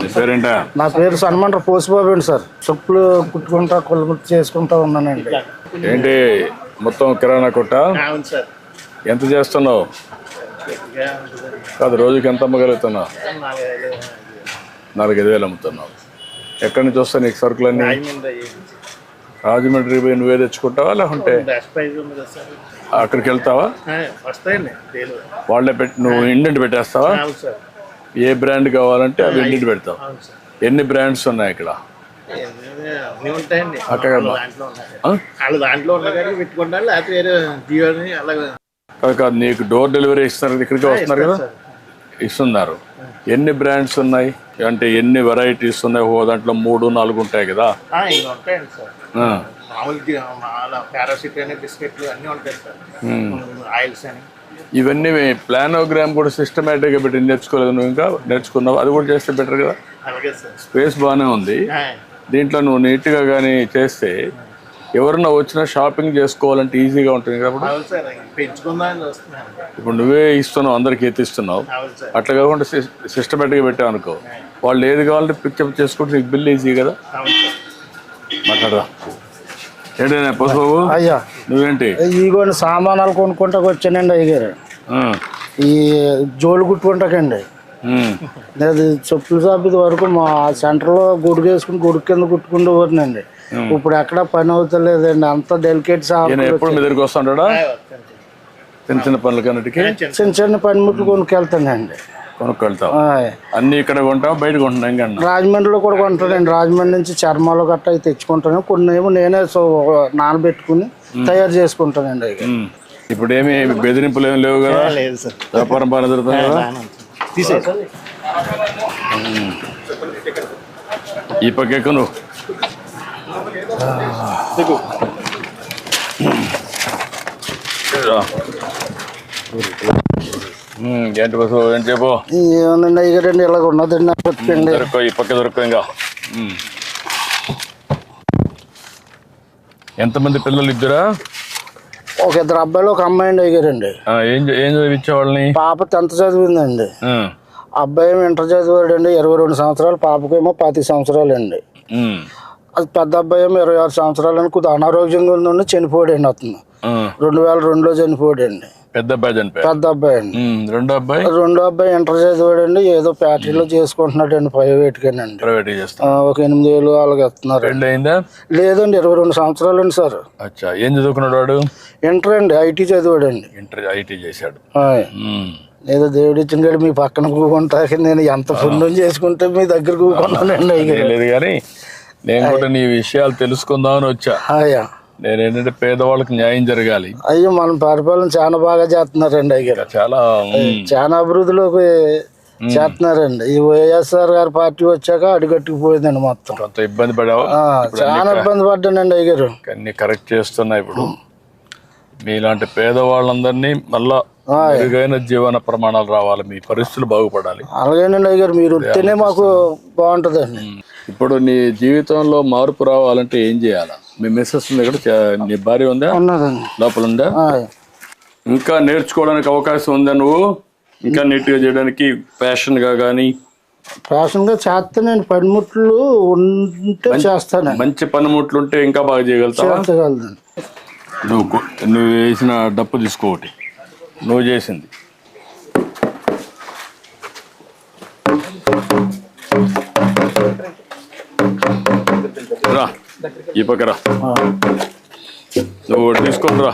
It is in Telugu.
నీ పేరేంటా? నా పేరు సన్మండ్ర పోసిబాబు అండి సార్. చెప్పులు కుట్టుకుంటా కొలు చేసుకుంటా ఉన్నానండి. ఏంటి మొత్తం కిరాణా కొట్ట? అవును సార్. ఎంత చేస్తున్నావు? కాదు రోజుకి ఎంత అమ్మగలుగుతున్నావు? నాలుగైదు వేలు. అమ్ముతున్నావు. ఎక్కడి నుంచి వస్తాయి నీకు సరుకులన్నీ? రాజమండ్రి పోయి నువ్వే తెచ్చుకుంటావా లేకుంటే అక్కడికి వెళ్తావా? వాళ్ళే పెట్టి నువ్వు ఇండెంట్ పెట్టేస్తావా? ఏ బ్రాండ్ కావాలంటే అవి ఇండెంట్ పెడతావు. ఎన్ని బ్రాండ్స్ ఉన్నాయి ఇక్కడ? అక్కడ కాదు నీకు డోర్ డెలివరీ ఇస్తున్నారు ఇక్కడికి వస్తున్నారు కదా? ఇస్తున్నారు. ఎన్ని బ్రాండ్స్ ఉన్నాయి? అంటే ఎన్ని వెరైటీస్ ఉన్నాయి? ఓ దాంట్లో మూడు నాలుగు ఉంటాయి కదా. ఉంటాయండి సార్. పారాసిట్ అని బిస్కెట్లు అన్నీ ఉంటాయి సార్. ఆయిల్స్ అని. ఇవన్నీ ప్లానోగ్రామ్ కూడా సిస్టమేటిక్గా పెట్టి నేర్చుకోలేదు నువ్వు ఇంకా? నేర్చుకున్నావు? అది కూడా చేస్తే బెటర్ కదా? స్పేస్ బాగానే ఉంది. దీంట్లో నువ్వు నీట్గా కానీ చేస్తే ఎవరన్నా వచ్చినా షాపింగ్ చేసుకోవాలంటే ఈజీగా ఉంటుంది కాబట్టి ఇప్పుడు నువ్వే ఇస్తున్నావు అందరికి ఎత్తిస్తున్నావు. అట్లా కాకుండా సిస్టమేటిక్గా పెట్టావు అనుకో. వాళ్ళు ఏది కావాలంటే పికప్ చేసుకుంటే నీకు బిల్ ఈజీ కదా? మాట్లాడరా. ఏంటైనా పసుబాబు అయ్యా. నువ్వేంటి? ఇగోండి సామానాలు కొనుక్కుంటాకు వచ్చానండి అయ్యారు ఆ, ఈ జోలు కుట్టుకుంటాకండి. నేను చెప్పుల షాప్ ఇది వరకు మా సెంటర్లో గుడికి వేసుకుని గుడి కింద కుట్టుకుంటూ ఇప్పుడు ఎక్కడ పని అవుతలేదండి. అంత డెలికేట్ షాప్ ఎప్పుడు మీ దగ్గరికి వస్తుంటాడా? చిన్న చిన్న పనులకన్నిటికీ చిన్న చిన్న పనిముట్లు కొనుక్కెళ్తానండి. అన్ని ఇక్కడ కొంటావు? బయట కొంటున్నావు? ఇంకా రాజమండ్రిలో కూడా కొంటానండి. రాజమండ్రి నుంచి చర్మాలు గట్ట అవి తెచ్చుకుంటాను. కొన్ని ఏమో నేనే సో నానబెట్టుకుని తయారు చేసుకుంటానండి. ఇప్పుడు ఏమి బెదిరింపులు ఏమి లేవు కదా? లేదు సార్. వ్యాపారం బాగా జరుగుతుంది? కదా తీసే. ఈ పక్క నువ్వు. ఏంటి బస్సు? ఏం చెప్పు? ఏముందండి అయ్యారండి ఇలాగ ఉన్నదండి నా బతికండి దొరకో ఈ పక్క దొరకో ఇంకా. ఎంతమంది పిల్లలు ఇద్దరా? ఒక ఇద్దరు అబ్బాయిలు ఒక అమ్మాయి అండి అయ్యారండి ఆ, ఏం చ- ఏం చదివించే వాళ్ళని పాప టెన్త్ చదివిందండి. అబ్బాయి ఏమో ఇంటర్ చదివాడండి ఇరవై రెండు సంవత్సరాలు. పాపకేమో పాతి సంవత్సరాలు అండి అది పెద్ద అబ్బాయి ఏమో ఇరవై ఆరు సంవత్సరాలు అని కొద్దిగా అనారోగ్యంగా ఉందండి చనిపోయాడండి అతను. రెండు వేల రెండులో చనిపోయాడండి. పెద్ద అబ్బాయి చనిపోయాడు పెద్ద అబ్బాయి అండి. రెండో అబ్బాయి? రెండో అబ్బాయి ఇంటర్ చదివాడండి ఏదో ఫ్యాక్టరీలో చేసుకుంటున్నాడండి ప్రైవేట్గానండి. ప్రైవేట్ చేస్తాం ఆ, ఒక ఎనిమిది వేలు అలాగే ఇస్తున్నారు పెళ్ళి అయిందా లేదండి ఇరవై రెండు సంవత్సరాలు అండి సార్. అచ్చా. ఏం చదువుకున్నాడు వాడు? ఇంటర్ అండి ఐటీ చదివాడండి. ఇంటర్ ఐటీ చేశాడు. ఆయ్. ఉమ్, ఏదో దేవుడు ఇచ్చిన కాడ మీ పక్కన కూకుంటాక నేను ఎంత పుణ్యం చేసుకుంటే మీ దగ్గర కూకున్నానండి. ఏం లేదు కానీ నేను కూడా నీ విషయాలు తెలుసుకుందామని వచ్చా. అయ్యా నేను ఏంటంటే పేదవాళ్ళకి న్యాయం జరగాలి. అయ్యో మన పరిపాలన చాలా బాగా చేస్తున్నారండి అయ్యారు చాలా చాలా అభివృద్ధిలోకి చేస్తున్నారండి. ఈ వైఎస్ఆర్ గారి పార్టీ వచ్చాక అడుగట్టుకుపోయిందండి మొత్తం. కొంత ఇబ్బంది పడావా? చాలా ఇబ్బంది పడ్డానండి అయ్యారు అన్ని కరెక్ట్ చేస్తున్నా ఇప్పుడు. మీలాంటి పేదవాళ్ళందరినీ మళ్ళా మెరుగైన జీవన ప్రమాణాలు రావాలి. మీ పరిస్థితులు బాగుపడాలి. అలాగేనండి అయ్యారు మీరు వస్తేనే మాకు బాగుంటుందండి. ఇప్పుడు నీ జీవితంలో మార్పు రావాలంటే ఏం చేయాలా? మీ మిస్సెస్ ఉంది ఇక్కడ చే- నీ భార్య ఉందా? ఉన్నదండి. లోపల ఉందా. ఇంకా నేర్చుకోవడానికి అవకాశం ఉందా నువ్వు? ఇంకా నీట్గా చేయడానికి passion గా కానీ ఫ్యాషన్గా చేస్తానండి పనిముట్లు ఉంటే చేస్తానండి మంచి పనిముట్లు ఉంటే ఇంకా బాగా చేయగలుగుతావా? చేర్చగలదండి నువ్వు నువ్వు వేసిన డప్పు తీసుకో ఒకటి. నువ్వు చేసింది. ఈ పక్క రా నువ్వు ఒకటి తీసుకొని రా